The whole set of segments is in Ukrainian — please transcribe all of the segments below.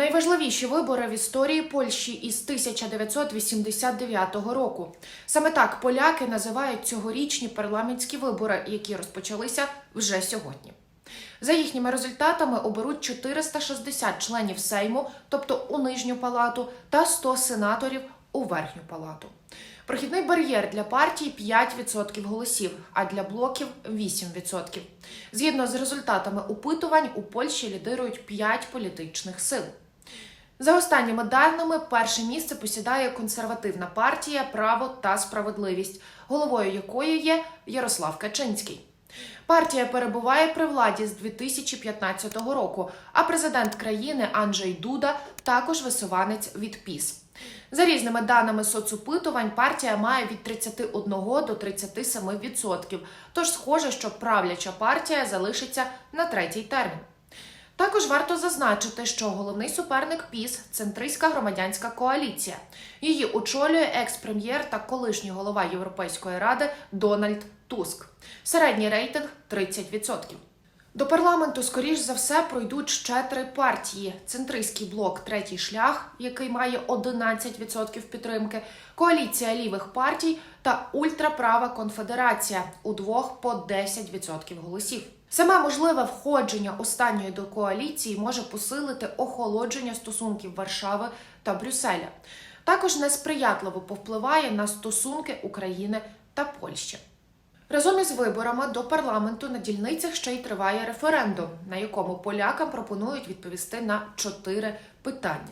Найважливіші вибори в історії Польщі із 1989 року. Саме так поляки називають цьогорічні парламентські вибори, які розпочалися вже сьогодні. За їхніми результатами оберуть 460 членів Сейму, тобто у нижню палату, та 100 сенаторів у верхню палату. Прохідний бар'єр для партій 5% голосів, а для блоків 8%. Згідно з результатами опитувань, у Польщі лідирують 5 політичних сил. За останніми даними, перше місце посідає консервативна партія Право та справедливість, головою якої є Ярослав Качинський. Партія перебуває при владі з 2015 року, а президент країни Анджей Дуда також висуванець від ПІС. За різними даними соцопитувань, партія має від 31 до 37%, тож схоже, що правляча партія залишиться на третій термін. Також варто зазначити, що головний суперник ПІС центристська громадянська коаліція. Її очолює екс-прем'єр та колишній голова Європейської ради Дональд Туск. Середній рейтинг 30%. До парламенту, скоріш за все, пройдуть ще три партії: центристський блок Третій шлях, який має 11% підтримки, коаліція лівих партій та ультраправа конфедерація у двох по 10% голосів. Саме можливе входження останньої до коаліції може посилити охолодження стосунків Варшави та Брюсселя. Також несприятливо повпливає на стосунки України та Польщі. Разом із виборами до парламенту на дільницях ще й триває референдум, на якому полякам пропонують відповісти на чотири питання.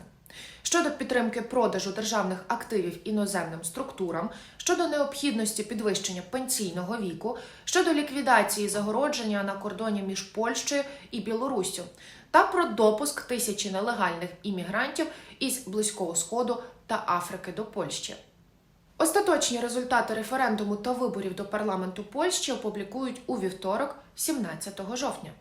Щодо підтримки продажу державних активів іноземним структурам, щодо необхідності підвищення пенсійного віку, щодо ліквідації загородження на кордоні між Польщею і Білоруссю, та про допуск тисячі нелегальних іммігрантів із Близького Сходу та Африки до Польщі. Остаточні результати референдуму та виборів до парламенту Польщі опублікують у вівторок, 17 жовтня.